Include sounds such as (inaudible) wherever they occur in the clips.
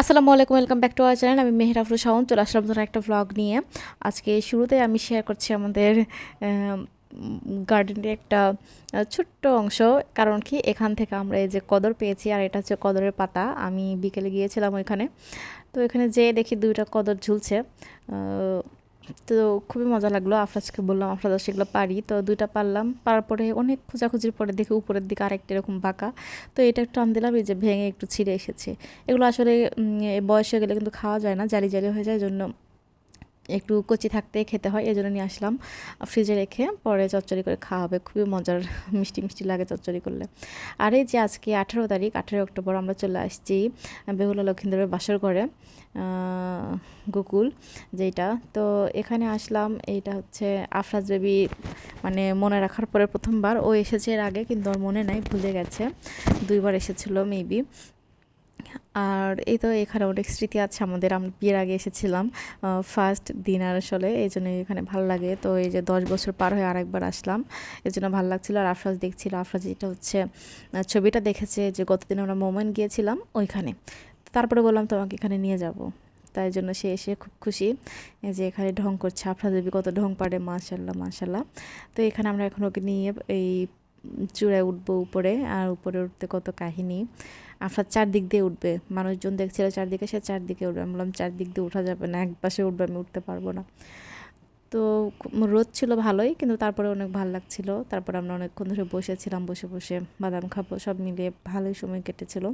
আসসালামু আলাইকুম welcome back to our channel আমি মেহরাফুল শাওন, চলে আসলাম ধরো একটা ভ্লগ নিয়ে। আজকে শুরুতে আমি শেয়ার করছি আমাদের গার্ডেনের একটা ছোট্ট অংশ। কারণ কি, এখান থেকে আমরা এই যে কদর পেয়েছি, আর এটা হচ্ছে কদরের পাতা। আমি বিকেলে গিয়েছিলাম ওইখানে। তো এখানে যেয়ে দেখি দুইটা কদর ঝুলছে। তো খুবই মজা লাগল আফরাজকে বললাম, আফরাজ সেগুলো পারি। তো দুইটা পারলাম। পারার পরে অনেক খোঁজাখুঁজির পরে দেখি উপরের দিকে আরেকটা এরকম বাঁকা। তো এটা একটু আমি দিলাম, এই যে ভেঙে একটু ছিঁড়ে এসেছে। এগুলো আসলে বয়সে গেলে কিন্তু খাওয়া যায় না জালি জালি হয়ে যায়। জন্য একটু কচি থাকতে খেতে হয় এই জন্য নিয়ে আসলাম ফ্রিজে রেখে। পরে চচ্চড়ি করে খাওয়া হবে, খুবই মজার, মিষ্টি মিষ্টি লাগে চচ্চড়ি করলে। আর এই যে আজকে আঠেরো তারিখ আঠেরো অক্টোবর আমরা চলে আসছি বেহুলা লক্ষিন্দরের বাসর ঘরে গোকুল যেটা তো এখানে আসলাম, এইটা হচ্ছে আফরাজ বেবি মানে মনে রাখার পরে প্রথমবার। ও এসেছে এর আগে, কিন্তু ওর মনে নাই, ভুলে গেছে। দুইবার এসেছিল মেবি আর এই তো এখানে অনেক স্মৃতি আছে আমাদের। আমরা বিয়ের আগে এসেছিলাম ফার্স্ট দিন আর আসলে, এই জন্য এখানে ভালো লাগে। তো এই যে দশ বছর পার হয়ে আরেকবার আসলাম এই জন্য ভালো লাগছিল। আর আফরাজ দেখছিল, আফরাজ এটা হচ্ছে ছবিটা দেখেছে যে গতদিন আমরা মোমেন্ট গিয়েছিলাম ওইখানে। তারপরে বললাম, তোমাকে এখানে নিয়ে যাব। তাই জন্য সে এসে খুব খুশি যে এখানে ঢং করছে। আফরাজ দেবী কত ঢং পারে মাশাল্লাহ মাশাল্লাহ তো এখানে আমরা এখন ওকে নিয়ে এই চূড়ায় উঠবো উপরে, আর উপরে উঠতে কত কাহিনী। আফরাজ চারদিক দিয়ে উঠবে। মানুষজন দেখছিল চারদিকে, সে চারদিকে উঠবে। আমি বললাম, চারদিক দিয়ে উঠা যাবে না, এক পাশে উঠবে, আমি উঠতে পারব না। তো রোদ ছিল ভালোই, কিন্তু তারপরে অনেক ভালো লাগছিল। তারপরে আমরা অনেকক্ষণ ধরে বসেছিলাম, বসে বসে বাদাম খাব, সব মিলিয়ে ভালোই সময় কেটেছিল।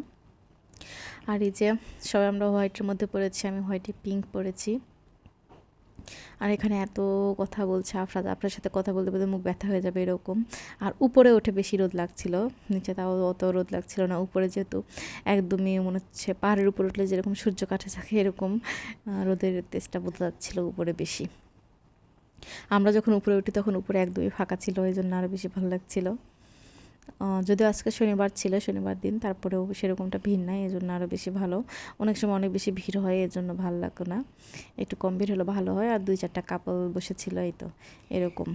আর এই যে সবাই আমরা হোয়াইটের মধ্যে পড়েছি, আমি হোয়াইটে পিঙ্ক পরেছি আর এখানে এত কথা বলছে আফরাজ আপনার সাথে কথা বলতে বলতে মুখ ব্যথা হয়ে যাবে এরকম। আর উপরে উঠে বেশি রোদ লাগছিল, নিচে তাও অত রোদ লাগছিল না, উপরে যেহেতু একদমই মনে হচ্ছে পাহাড়ের উপরে উঠলে যেরকম সূর্য কাঠে থাকে এরকম রোদের তেজটা বোঝা যাচ্ছিল উপরে বেশি। আমরা যখন উপরে উঠি তখন উপরে একদমই ফাঁকা ছিল এই জন্য আরও বেশি ভালো লাগছিল। যদিও আজকে শনিবার ছিল, শনিবার দিন, তারপরেও সেরকমটা ভিড় নাই এই জন্য আরও বেশি ভালো। অনেক সময় অনেক বেশি ভিড় হয় এর জন্য ভালো লাগতো না। একটু কম ভিড় হলে ভালো হয়, আর দুই চারটা কাপল বসেছিল, এই তো, এরকম।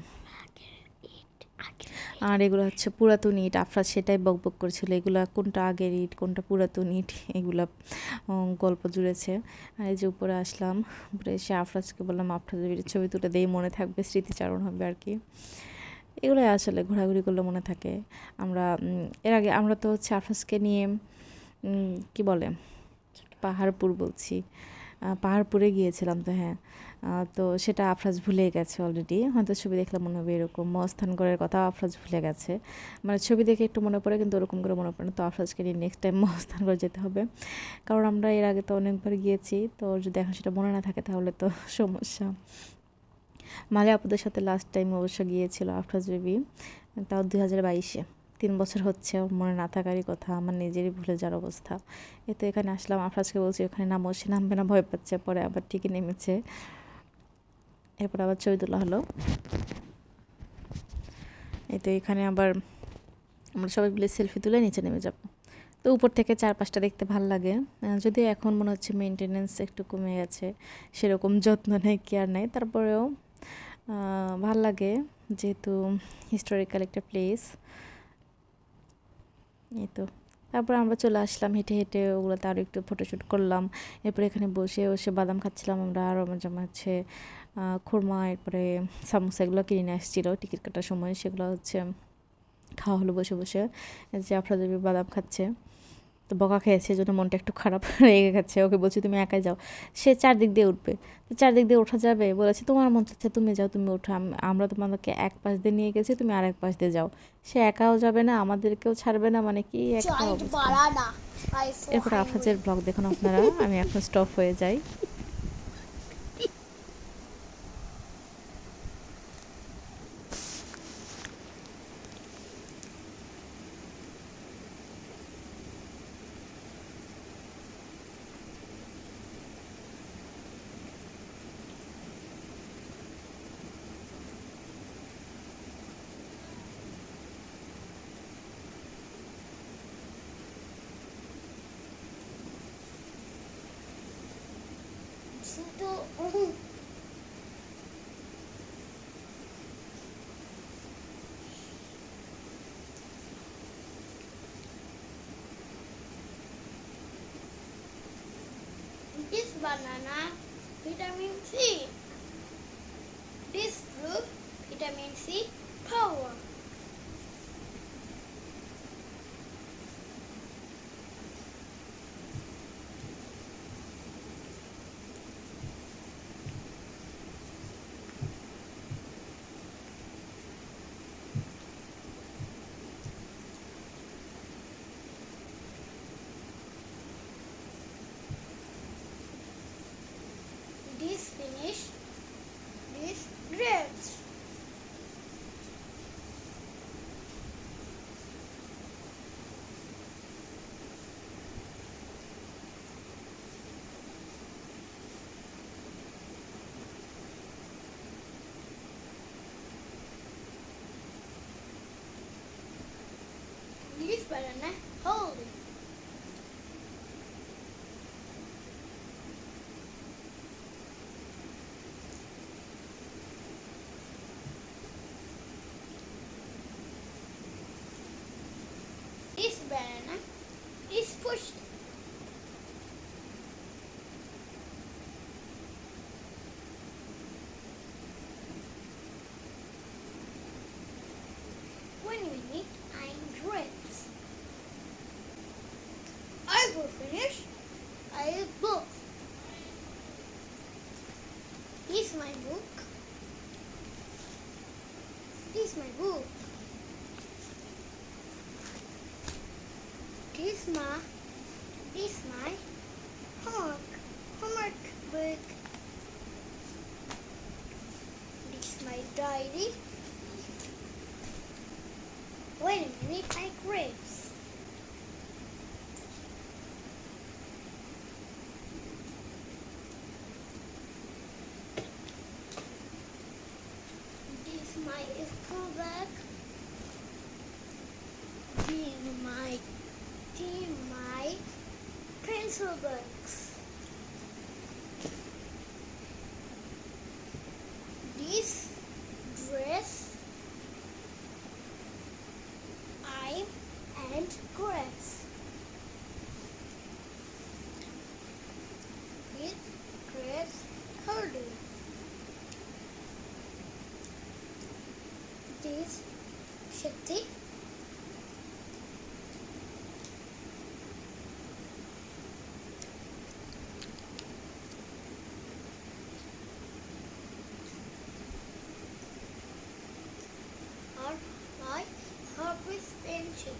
আর এগুলো হচ্ছে পুরাতন ইট, আফরাজ সেটাই বকবক করেছিল। এগুলো কোনটা আগের ইট, কোনটা পুরাতন ইট, এগুলা গল্প জুড়েছে। আর এই যে উপরে আসলাম, উপরে এসে আফরাজকে বললাম, আফরাজের ছবি তুলে দেই, মনে থাকবে, স্মৃতিচারণ হবে আর কি। এগুলোই আসলে ঘোরাঘুরি করলে মনে থাকে। আমরা এর আগে আমরা তো হচ্ছে আফরাজকে নিয়ে কি বলে? পাহাড়পুর বলছি। পাহাড়পুরে গিয়েছিলাম তো হ্যাঁ। তো সেটা আফরাজ ভুলে গেছে অলরেডি হয়তো ছবি দেখলে মনে হবে এরকম মস্থানগড়ের কথা আফরাজ ভুলে গেছে। মানে ছবি দেখে একটু মনে পড়ে, কিন্তু ওরকম করে মনে পড়ে না। তো আফরাজকে নিয়ে নেক্সট টাইম মস্থানগড় যেতে হবে। কারণ আমরা এর আগে তো অনেকবার গিয়েছি। তো যদি এখন সেটা মনে না থাকে তাহলে তো সমস্যা। মালে আপুদের সাথে লাস্ট টাইম অবশ্য গিয়েছিল আফরাজ বেবি, তাও দুই হাজার বাইশে। তিন বছর হচ্ছে মনে না থাকারই কথা, আমার নিজেরই ভুলে যাওয়ার অবস্থা। এ তো এখানে আসলাম, আফরাজকে বলছি ওখানে নামো, সে নামবে না, ভয় পাচ্ছে, পরে আবার ঠিকই নেমেছে। এরপর আবার ছবি তোলা হলো। এই তো এখানে আবার আমরা সবাই মিলে সেলফি তুলে নিচে নেমে যাব। তো উপর থেকে চারপাশটা দেখতে ভালো লাগে। যদিও এখন মনে হচ্ছে মেনটেনেন্স একটু কমে গেছে, সেরকম যত্ন নেই কেয়ার নেই, তারপরেও ভালো লাগে যেহেতু হিস্টোরিক্যাল একটা প্লেস এই তো তারপর আমরা চলে আসলাম, হেঁটে হেঁটে ওগুলোতে আরও একটু ফটোশ্যুট করলাম। এরপরে এখানে বসে বসে বাদাম খাচ্ছিলাম আমরা, আর আমার জামা হচ্ছে খুরমা, এরপরে সামোসা এগুলো কিনে নিয়ে আসছিল, টিকিট কাটার সময়। সেগুলো হচ্ছে খাওয়া হলো বসে বসে। যে আপনাদের বাদাম খাচ্ছে। তো বকা খেয়েছে জন্য মনটা একটু খারাপ (laughs) রেগে গেছে। ওকে বলছি তুমি একাই যাও। সে চারদিক দিয়ে উঠবে। তো চারদিক দিয়ে ওঠা যাবে? বলেছে তোমার মন চাচ্ছে তুমি যাও তুমি ওঠো। আমরা তোমাদেরকে এক পাশ দিয়ে নিয়ে গেছি তুমি আর এক পাশ দিয়ে যাও। সে একাও যাবে না আমাদেরকেও ছাড়বে না মানে কি একটা অবস্থা. এরপর আফাজের ব্লগ দেখুন আপনারা। আমি এখন স্টপ হয়ে যাই। Chuto. Mm-hmm. This banana, vitamin C. This fruit, vitamin C, power. Finish. This This my book. This my book. This my this my homework homework book. This my diary. Wait a minute, I grapes. my school work. Did my, did my pencil books. is Shakti. Or my heart with pension.